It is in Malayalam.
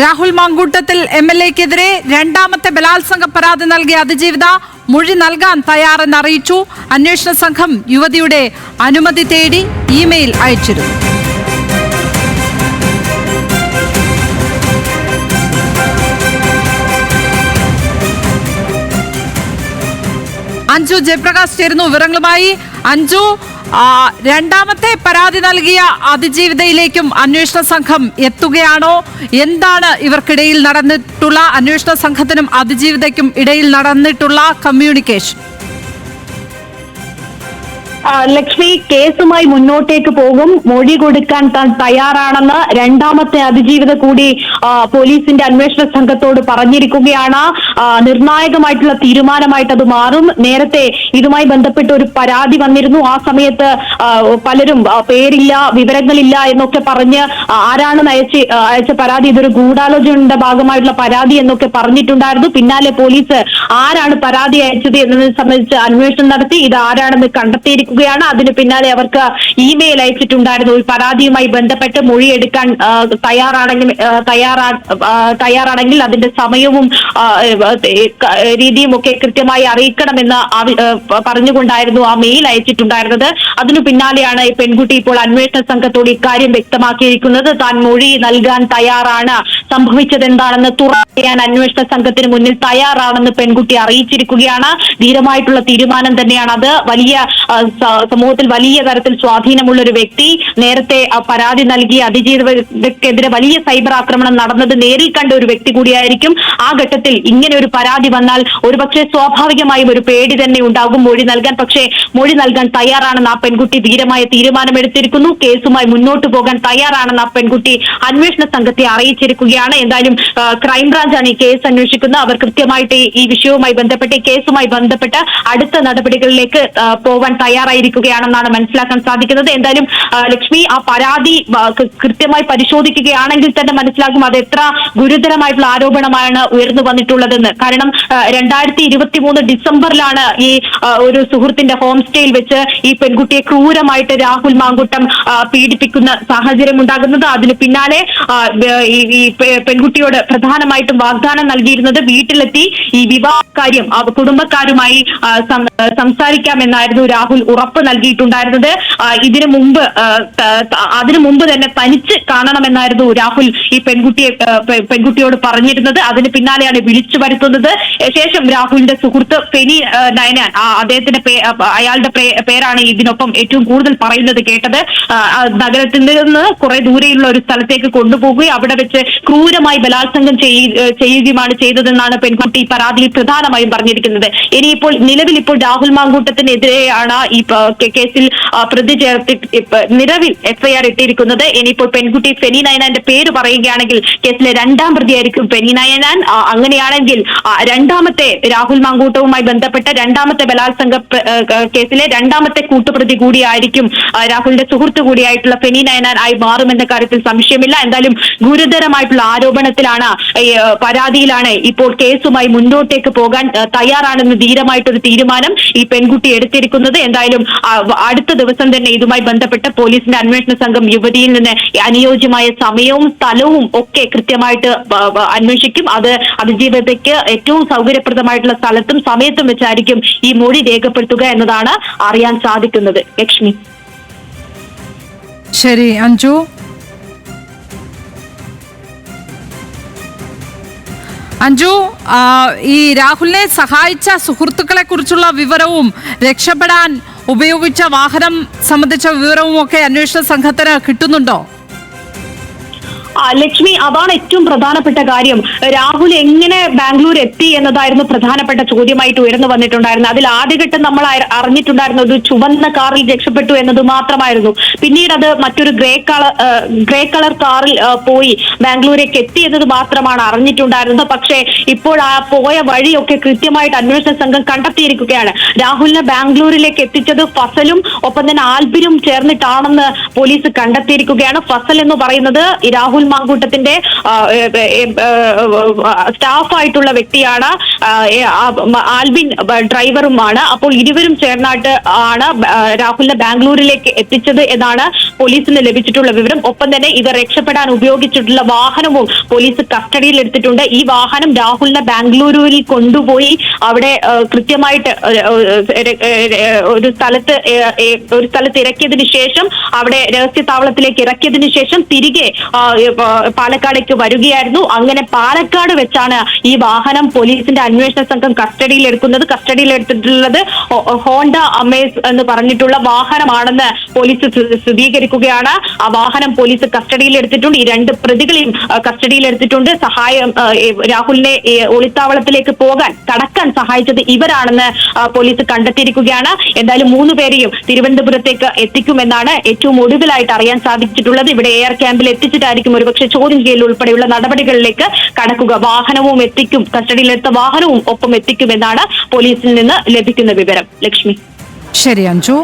രാഹുൽ മാങ്കൂട്ടത്തിൽ എം എൽ എക്കെതിരെ രണ്ടാമത്തെ ബലാത്സംഗ പരാതി നൽകിയ അതിജീവിത മൊഴി നൽകാൻ തയ്യാറെന്ന് അറിയിച്ചു. അന്വേഷണ സംഘം യുവതിയുടെ അനുമതി തേടി ഇമെയിൽ അയച്ചിരുന്നു. അഞ്ജു ജയപ്രകാശ് ചേരുന്നു വിവരങ്ങളുമായി. അഞ്ജു രണ്ടാമത്തെ പരാതി നൽകിയ അതിജീവിതയിലേക്കും അന്വേഷണ സംഘം എത്തുകയാണോ? എന്താണ് ഇവർക്കിടയിൽ നടന്നിട്ടുള്ള അന്വേഷണ സംഘത്തിനും അതിജീവിതയ്ക്കും ഇടയിൽ നടന്നിട്ടുള്ള കമ്മ്യൂണിക്കേഷൻ ലക്ഷ്മി കേസുമായി മുന്നോട്ടേക്ക് പോകും. മൊഴി കൊടുക്കാൻ താൻ തയ്യാറാണെന്ന് രണ്ടാമത്തെ അതിജീവിത കൂടി പോലീസിന്റെ അന്വേഷണ സംഘത്തോട് പറഞ്ഞിരിക്കുകയാണ്. നിർണായകമായിട്ടുള്ള തീരുമാനമായിട്ട് അത് മാറും. നേരത്തെ ഇതുമായി ബന്ധപ്പെട്ട് ഒരു പരാതി വന്നിരുന്നു. ആ സമയത്ത് പലരും പേരില്ല വിവരങ്ങളില്ല എന്നൊക്കെ പറഞ്ഞ് ആരാണ് അയച്ച് അയച്ച പരാതി? ഇതൊരു ഗൂഢാലോചനയുടെ ഭാഗമായിട്ടുള്ള പരാതി എന്നൊക്കെ പറഞ്ഞിട്ടുണ്ടായിരുന്നു. പിന്നാലെ പോലീസ് ആരാണ് പരാതി അയച്ചത് എന്നതിനെ സംബന്ധിച്ച് അന്വേഷണം നടത്തി. ഇത് ആരാണെന്ന് കണ്ടെത്തിയിരിക്കുകയാണ്. അതിന് പിന്നാലെ അവർക്ക് ഇമെയിൽ അയച്ചിട്ടുണ്ടായിരുന്നു. ഈ പരാതിയുമായി ബന്ധപ്പെട്ട് മൊഴിയെടുക്കാൻ തയ്യാറാണെങ്കിൽ തയ്യാറാ തയ്യാറാണെങ്കിൽ അതിന്റെ സമയവും രീതിയും ഒക്കെ കൃത്യമായി അറിയിക്കണമെന്ന് പറഞ്ഞുകൊണ്ടായിരുന്നു ആ മെയിൽ അയച്ചിട്ടുണ്ടായിരുന്നത്. അതിനു പിന്നാലെയാണ് ഈ പെൺകുട്ടി ഇപ്പോൾ അന്വേഷണ സംഘത്തോട് ഇക്കാര്യം വ്യക്തമാക്കിയിരിക്കുന്നത്. താൻ മൊഴി നൽകാൻ തയ്യാറാണ്. സംഭവിച്ചത് എന്താണെന്ന് തുറന്നറിയാൻ അന്വേഷണ സംഘത്തിന് മുന്നിൽ തയ്യാറാണെന്ന് പെൺകുട്ടി അറിയിച്ചിരിക്കുകയാണ്. ധീരമായിട്ടുള്ള തീരുമാനം തന്നെയാണ് അത്. വലിയ സമൂഹത്തിൽ വലിയ തരത്തിൽ സ്വാധീനമുള്ള ഒരു വ്യക്തി നേരത്തെ പരാതി നൽകി അതിജീവിതക്കെതിരെ വലിയ സൈബർ ആക്രമണം നടന്നത് നേരിൽ കണ്ട ഒരു വ്യക്തി കൂടിയായിരിക്കും. ആ ഘട്ടത്തിൽ ഇങ്ങനെ ഒരു പരാതി വന്നാൽ ഒരുപക്ഷെ സ്വാഭാവികമായും ഒരു പേടി തന്നെ ഉണ്ടാകും മൊഴി നൽകാൻ. പക്ഷേ മൊഴി നൽകാൻ തയ്യാറാണെന്ന് ആ പെൺകുട്ടി ധീരമായ തീരുമാനമെടുത്തിരിക്കുന്നു. കേസുമായി മുന്നോട്ട് പോകാൻ തയ്യാറാണെന്ന് ആ പെൺകുട്ടി അന്വേഷണ സംഘത്തെ അറിയിച്ചിരിക്കുകയാണ്. എന്തായാലും ക്രൈംബ്രാഞ്ചാണ് ഈ കേസ് അന്വേഷിക്കുന്നത്. അവർ കൃത്യമായിട്ട് ഈ- വിഷയവുമായി ബന്ധപ്പെട്ട് കേസുമായി ബന്ധപ്പെട്ട് അടുത്ത നടപടികളിലേക്ക് പോവാൻ തയ്യാറായിരിക്കുകയാണെന്നാണ് മനസ്സിലാക്കാൻ സാധിക്കുന്നത്. എന്തായാലും ലക്ഷ്മി ആ പരാതി കൃത്യമായി പരിശോധിക്കുകയാണെങ്കിൽ തന്നെ മനസ്സിലാകും അത് എത്ര ഗുരുതരമായിട്ടുള്ള ആരോപണമാണ് ഉയർന്നു വന്നിട്ടുള്ളതെന്ന്. കാരണം രണ്ടായിരത്തി ഇരുപത്തി മൂന്ന് ഡിസംബറിലാണ് ഈ ഒരു സുഹൃത്തിന്റെ ഹോം സ്റ്റേയിൽ വെച്ച് ഈ പെൺകുട്ടിയെ ക്രൂരമായിട്ട് രാഹുൽ മാങ്കുട്ടം പീഡിപ്പിക്കുന്ന സാഹചര്യം ഉണ്ടാകുന്നത്. അതിന് പിന്നാലെ ഈ പെൺകുട്ടിയോട് പ്രധാനമായിട്ടും വാഗ്ദാനം നൽകിയിരുന്നത് വീട്ടിലെത്തി ഈ വിവാഹ കാര്യം കുടുംബക്കാരുമായി സംസാരിക്കാമെന്നായിരുന്നു രാഹുൽ ഉറപ്പ് നൽകിയിട്ടുണ്ടായിരുന്നത്. ഇതിനു മുമ്പ് അതിനു മുമ്പ് തന്നെ തനിച്ച് കാണണമെന്നായിരുന്നു രാഹുൽ ഈ പെൺകുട്ടിയെ പെൺകുട്ടിയോട് പറഞ്ഞിരുന്നത്. അതിന് പിന്നാലെയാണ് വിളിച്ചു വരുത്തുന്നത്. ശേഷം രാഹുലിന്റെ സുഹൃത്ത് ഫെനി നയനാൻ അദ്ദേഹത്തിന്റെ അയാളുടെ പേരാണ് ഇതിനൊപ്പം ഏറ്റവും കൂടുതൽ പറയുന്നത് കേട്ടത് നഗരത്തിൽ നിന്ന് കുറെ ദൂരെയുള്ള ഒരു സ്ഥലത്തേക്ക് കൊണ്ടുപോകുകയും അവിടെ വെച്ച് ക്രൂരമായി ബലാത്സംഗം ചെയ്യുകയുമാണ് ചെയ്തതെന്നാണ് പെൺകുട്ടി പരാതിയിൽ പ്രധാനമായും പറഞ്ഞിരിക്കുന്നത്. ഇനിയിപ്പോൾ നിലവിൽ ഇപ്പോൾ രാഹുൽ മാങ്കൂട്ടത്തിനെതിരെയാണ് ഈ കേസിൽ പ്രതി ചേർത്തി നിലവിൽ എഫ്ഐആർ ഇട്ടിരിക്കുന്നത്. ഇനിയിപ്പോൾ പെൺകുട്ടി ഫെനി നയനാന്റെ പേര് പറയുകയാണെങ്കിൽ കേസിലെ രണ്ടാം പ്രതിയായിരിക്കും ഫെനി നയനാൻ. അങ്ങനെയാണെങ്കിൽ രണ്ടാമത്തെ രാഹുൽ മാങ്കൂട്ടവുമായി ബന്ധപ്പെട്ട രണ്ടാമത്തെ ബലാത്സംഗ കേസിലെ രണ്ടാമത്തെ കൂട്ടുപ്രതി കൂടിയായിരിക്കും. രാഹുലിന്റെ സുഹൃത്ത് കൂടിയായിട്ടുള്ള ഫെനി നയനാൻ ആയി മാറുമെന്ന കാര്യത്തിൽ സംശയമില്ല. എന്തായാലും ഗുരുതരമായിട്ടുള്ള ആരോപണത്തിലാണ് പരാതിയിലാണ് ഇപ്പോൾ കേസുമായി മുന്നോട്ടേക്ക് പോകാൻ തയ്യാറാണെന്ന് ധീരമായിട്ടൊരു തീരുമാനം ഈ പെൺകുട്ടി എടുത്തിരിക്കുന്നത്. എന്തായാലും അടുത്ത ദിവസം തന്നെ ഇതുമായി ബന്ധപ്പെട്ട് പോലീസിന്റെ അന്വേഷണ സംഘം യുവതിയിൽ നിന്ന് അനുയോജ്യമായ സമയവും സ്ഥലവും ഒക്കെ കൃത്യമായിട്ട് അന്വേഷിക്കും. അത് അതിജീവിതയ്ക്ക് ഏറ്റവും സൗകര്യപ്രദമായിട്ടുള്ള സ്ഥലത്തും സമയത്തും വെച്ചായിരിക്കും ഈ മൊഴി രേഖപ്പെടുത്തുക എന്നതാണ് അറിയാൻ സാധിക്കുന്നത്. ലക്ഷ്മി ശരി അഞ്ജു അഞ്ജു ഈ രാഹുലിനെ സഹായിച്ച സുഹൃത്തുക്കളെ കുറിച്ചുള്ള വിവരവും രക്ഷപ്പെടാൻ ഉപയോഗിച്ച വാഹനം സംബന്ധിച്ച വിവരവും ഒക്കെ അന്വേഷണ സംഘത്തിന് കിട്ടുന്നുണ്ടോ? ലക്ഷ്മി അതാണ് ഏറ്റവും പ്രധാനപ്പെട്ട കാര്യം. രാഹുൽ എങ്ങനെ ബാംഗ്ലൂർ എത്തി എന്നതായിരുന്നു പ്രധാനപ്പെട്ട ചോദ്യമായിട്ട് ഉയർന്നു വന്നിട്ടുണ്ടായിരുന്നത്. അതിൽ ആദ്യഘട്ടം നമ്മൾ അറിഞ്ഞിട്ടുണ്ടായിരുന്ന ഒരു ചുവന്ന കാറിൽ രക്ഷപ്പെട്ടു എന്നത് മാത്രമായിരുന്നു. പിന്നീട് അത് മറ്റൊരു ഗ്രേ കളർ ഗ്രേ കളർ കാറിൽ പോയി ബാംഗ്ലൂരേക്ക് എത്തി എന്നത് മാത്രമാണ് അറിഞ്ഞിട്ടുണ്ടായിരുന്നത്. പക്ഷേ ഇപ്പോൾ ആ പോയ വഴിയൊക്കെ കൃത്യമായിട്ട് അന്വേഷണ സംഘം കണ്ടെത്തിയിരിക്കുകയാണ്. രാഹുലിനെ ബാംഗ്ലൂരിലേക്ക് എത്തിച്ചത് ഫസലും ഒപ്പം തന്നെ ആൽബിനും ചേർന്നിട്ടാണെന്ന് പോലീസ് കണ്ടെത്തിയിരിക്കുകയാണ്. ഫസൽ എന്ന് പറയുന്നത് രാഹുൽ രാഹുൽ മാങ്കൂട്ടത്തിന്റെ സ്റ്റാഫായിട്ടുള്ള വ്യക്തിയാണ് ആൽബിൻ ഡ്രൈവറുമാണ്. അപ്പോൾ ഇരുവരും ചേർന്നായിട്ട് ആണ് രാഹുലിനെ ബാംഗ്ലൂരിലേക്ക് എത്തിച്ചത് എന്നാണ് പോലീസിന് ലഭിച്ചിട്ടുള്ള വിവരം. ഒപ്പം തന്നെ ഇവർ രക്ഷപ്പെടാൻ ഉപയോഗിച്ചിട്ടുള്ള വാഹനവും പോലീസ് കസ്റ്റഡിയിൽ എടുത്തിട്ടുണ്ട്. ഈ വാഹനം രാഹുലിനെ ബാംഗ്ലൂരിൽ കൊണ്ടുപോയി അവിടെ കൃത്യമായിട്ട് ഒരു- സ്ഥലത്ത് ഒരു സ്ഥലത്ത് ഇറക്കിയതിനു ശേഷം അവിടെ രഹസ്യ താവളത്തിലേക്ക് ഇറക്കിയതിനു ശേഷം തിരികെ പാലക്കാടേക്ക് വരികയായിരുന്നു. അങ്ങനെ പാലക്കാട് വെച്ചാണ് ഈ വാഹനം പോലീസിന്റെ അന്വേഷണ സംഘം കസ്റ്റഡിയിൽ എടുക്കുന്നത് കസ്റ്റഡിയിൽ എടുത്തിട്ടുള്ളത് ഹോണ്ട അമേസ് എന്ന് പറഞ്ഞിട്ടുള്ള വാഹനമാണെന്ന് പോലീസ് സ്ഥി- സ്ഥിരീകരിക്കുകയാണ്. ആ വാഹനം പോലീസ് കസ്റ്റഡിയിൽ എടുത്തിട്ടുണ്ട് ഈ രണ്ട് പ്രതികളെയും കസ്റ്റഡിയിൽ എടുത്തിട്ടുണ്ട് സഹായം രാഹുലിനെ ഒളിത്താവളത്തിലേക്ക് പോകാൻ കടക്കാൻ സഹായിച്ചത് ഇവരാണെന്ന് പോലീസ് കണ്ടെത്തിയിരിക്കുകയാണ്. എന്തായാലും മൂന്ന് പേരെയും തിരുവനന്തപുരത്തേക്ക് എത്തിക്കുമെന്നാണ് ഏറ്റവും ഒടുവിലായിട്ട് അറിയാൻ സാധിച്ചിട്ടുള്ളത്. ഇവിടെ എയർ ക്യാമ്പിൽ എത്തിച്ചിട്ടായിരിക്കും ഒരുപക്ഷെ ചോദ്യം ചെയ്യൽ ഉൾപ്പെടെയുള്ള നടപടികളിലേക്ക് കടക്കുക. വാഹനവും എത്തിക്കും കസ്റ്റഡിയിലെടുത്ത വാഹനവും ഒപ്പം എത്തിക്കുമെന്നാണ് പോലീസിൽ നിന്ന് ലഭിക്കുന്ന വിവരം. ലക്ഷ്മി. ശരി അഞ്ജു.